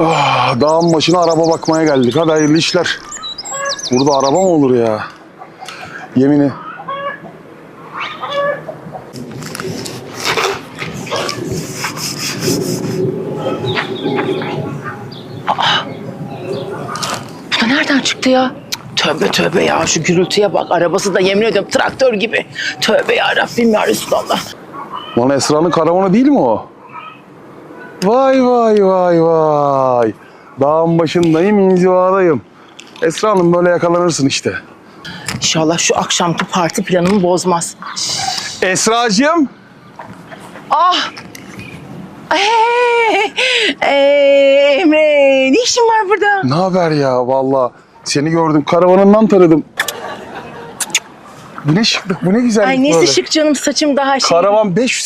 Ah, dağın başına araba bakmaya geldik. Hadi hayırlı işler. Burada araba mı olur ya? Yemini. Bu da nereden çıktı ya? Tövbe tövbe ya şu gürültüye bak. Arabası da yemin ediyorum traktör gibi. Tövbe ya Rabbim ya Resulallah. Lan Esra'nın karavanı değil mi o? Vay vay vay vay. Dağın başındayım, inzivadayım. Esra Hanım böyle yakalanırsın işte. İnşallah şu akşamki parti planımı bozmaz. Esra'cığım. Ah! Ee, ee, Emre ne işin var burada? Ne haber ya valla. Seni gördüm karavanından tanıdım. Bu ne şıklık, bu ne güzellik Ay neyse böyle. şık canım saçım daha şey. Karavan 500